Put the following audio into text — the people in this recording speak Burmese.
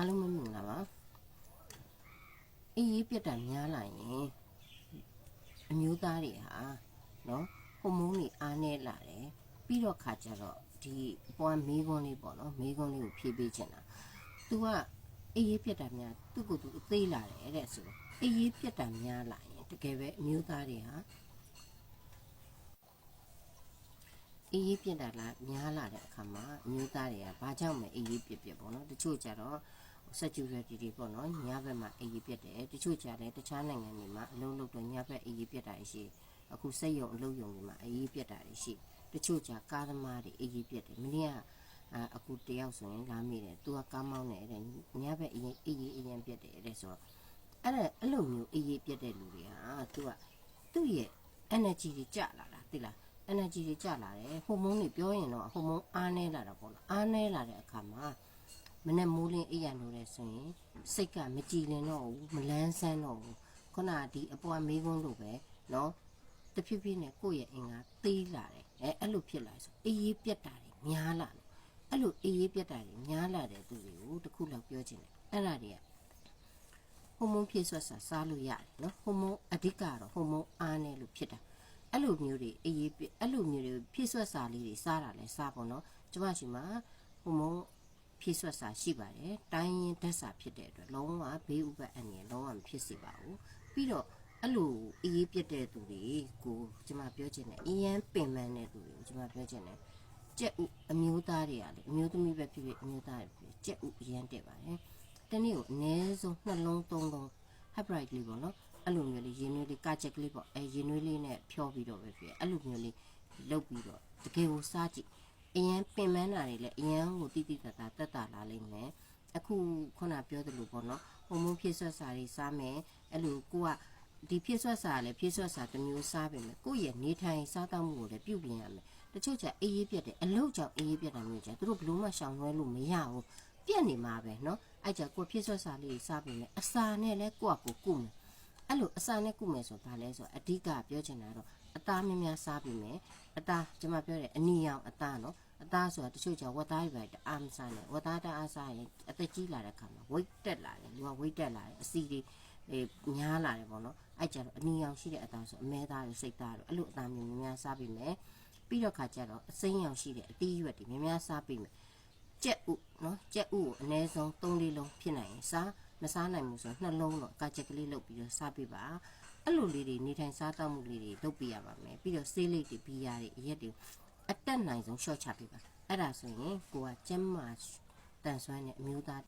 အားလုံးမင်္ဂလာပါအေးရေးပြတ်တာများလာရင်အမျိုးသားတွေဟာနော်ဟိုမုန်းတွေအားနေလာတယ်ပြီးတော့ခါကျတော့ဒီပွားမေးခွန်းလေးပေါ့နော်မေးခွန်းလေးကိုဖြေပေးချင်တာ तू ကအေးရေးပြတ်တာများသူ့ကိုယ်သူအသေးလာတယ်တဲ့ဆိုတော့အေးရေးပြတ်တာများလာရင်တကယ်ပဲအမျိုးသားတွေဟာအေးရေးပြတ်တာလားများလာတဲ့အခါမှာအမျိုးသားတွေကဘာကြောင့်မအေးရေးပြတ်ပြတ်ပေါ့နော်တချို့ကြတော့ security တွေပေါ့နော်ညဘက်မှာအေးရေးပြတ်တယ်တချို့ကြလည်းတခြားနိုင်ငံတွေမှာအလုံးလုံးတော့ညဘက်အေးရေးပြတ်တာရှိအခုစက်ရုံအလုပ်ရုံတွေမှာအေးရေးပြတ်တာရှိတချို့ကြကားသမားတွေအေးရေးပြတ်တယ်မင်းကအာအခုတယောက်ဆိုရင်လာမိတယ်သူကကားမောင်းနေတယ်ညဘက်အေးရေးအေးရေးအေးရင်ပြတ်တယ်တဲ့ဆိုတော့အဲ့ဒါအဲ့လိုမျိုးအေးရေးပြတ်တဲ့လူတွေဟာသူကသူ့ရဲ့ energy တွေကျလာတာသိလား energy တွေကျလာတယ်ဟိုမုန်းတွေပြောရင်တော့ဟိုမုန်းအားနေလာတာပေါ့နော်အားနေလာတဲ့အခါမှာ မနဲ့မိုးလင်းအိပ်ရလို့လဲဆိုရင်စိတ်ကမကြည်လင်တော့ဘူးမလန်းဆန်းတော့ဘူးခုနကဒီအပွားမေးခွန်းလိုပဲနော်တဖြည်းဖြည်းနဲ့ကိုယ့်ရဲ့အင်္ဂါသေးလာတယ်အဲအဲ့လိုဖြစ်လာဆိုအေးရေးပြက်တာတွေများလာတယ်အဲ့လိုအေးရေးပြက်တာတွေများလာတဲ့သူတွေကိုတခုလောက်ပြောချင်တယ်အဲ့ဒါတွေကဟော်မုန်းဖြည့်ဆွတ်စာစားလို့ရတယ်နော်ဟော်မုန်းအဓိကတော့ဟော်မုန်းအားနဲ့လို့ဖြစ်တာအဲ့လိုမျိုးတွေအေးရေးအဲ့လိုမျိုးတွေဖြည့်ဆွတ်စာလေးတွေစားတာလဲစားပေါ့နော်ကျမရှင်မှာဟော်မုန်း ဖြည့်ဆွတ်စာရှိပါတယ်။တိုင်းရင်ဓာတ်စာဖြစ်တဲ့အတွက်လုံးဝဘေးဥပတ်အန္တရာယ်လုံးဝမဖြစ်စေပါဘူး။ပြီးတော့အဲ့လိုအေးအေးပြတ်တဲ့သူတွေကိုကျွန်မပြောချင်တယ်အရန်ပင်ပန်းတဲ့သူတွေကိုကျွန်မပြောချင်တယ်ကြက်ဥအမျိုးသားတွေကလေအမျိုးသမီးပဲဖြစ်ဖြစ်အမျိုးသားတွေဖြစ်ဖြစ်ကြက်ဥအရန်တက်ပါတယ်။တနေ့ကိုအနည်းဆုံးနှလုံးသုံးလုံး hybrid လေးပေါ့နော်အဲ့လိုမျိုးလေးရင်းနှွေးလေးကချက်ကလေးပေါ့အဲရင်းနှွေးလေးနဲ့ဖြောပြီးတော့ပဲဖြစ်အဲ့လိုမျိုးလေးလုပ်ပြီးတော့တကယ်ကိုစားကြည့် အရန်ပင်ပန်းတာတွေလည်းအရန်ကိုတိတိတတ်တာတက်တာလာလိမ့်မယ်အခုခုနပြောသလိုပေါ့နော်ဟိုမုန်းဖြည့်ဆွတ်စာတွေစားမယ်အဲ့လိုကိုကဒီဖြည့်ဆွတ်စာကလည်းဖြည့်ဆွတ်စာတစ်မျိုးစားပြီမယ်ကိုယ့်ရဲ့နေထိုင်စားသောက်မှုကိုလည်းပြုပြင်ရမယ်တချို့ကျအေးအေးပြတ်တယ်အလုတ်ကြောင့်အေးအေးပြတ်တာမျိုးကျသူတို့ဘလို့မှရှောင်လွှဲလို့မရဘူးပြက်နေမှာပဲနော်အဲ့ကြကိုယ်ဖြည့်ဆွတ်စာလေးတွေစားပြီမယ်အစာနဲ့လည်းကိုယ့်အကိုကုမယ်အဲ့လိုအစာနဲ့ကုမယ်ဆိုဘာလဲဆိုတော့အဓိကပြောချင်တာတော့အသားများများစားပြီးမယ်အသားကျွန်မပြောတယ်အနီရောင်အသားနော် အသားဆိုတာတချို့ကြောင့်ဝတ်သားတွေပဲတအားမစားနဲ့ဝတ်သားတအားစားရင်အသက်ကြီးလာတဲ့ခါမှာ weight တက်လာတယ်လူက weight တက်လာတယ်အစီတွေအေးများလာတယ်ပေါ့နော်အဲ့ကြတော့အနီရောင်ရှိတဲ့အသားဆိုအမဲသားတွေစိတ်သားတွေအဲ့လိုအသားမျိုးများများစားပြီးမယ်ပြီးတော့ခါကျတော့အစိမ်းရောင်ရှိတဲ့အသီးရွက်တွေများများစားပြီးမယ်ကြက်ဥနော်ကြက်ဥကိုအနည်းဆုံး3လေးလုံးဖြစ်နိုင်ရင်စားမစားနိုင်ဘူးဆိုတော့နှလုံးတော့ကာချက်ကလေးလုပ်ပြီးတော့စားပြပါအဲ့လိုလေးတွေနေထိုင်စားတောက်မှုလေးတွေလုပ်ပြရပါမယ်ပြီးတော့ဆေးလိပ်တွေဘီယာတွေအရက်တွေ အတက်နိုင်ဆုံး short ချပြပါအဲ့ဒါဆိုရင်ကိုကကျမ်းမာတန်ဆွမ်းတဲ့အမျိုးသား